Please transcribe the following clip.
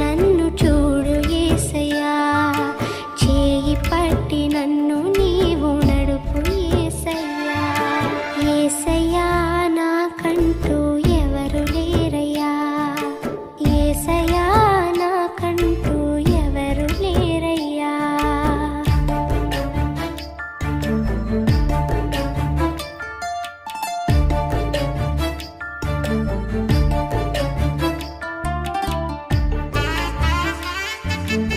నన్ను చూడు ఏసయ్యా చేయి పట్టి నన్ను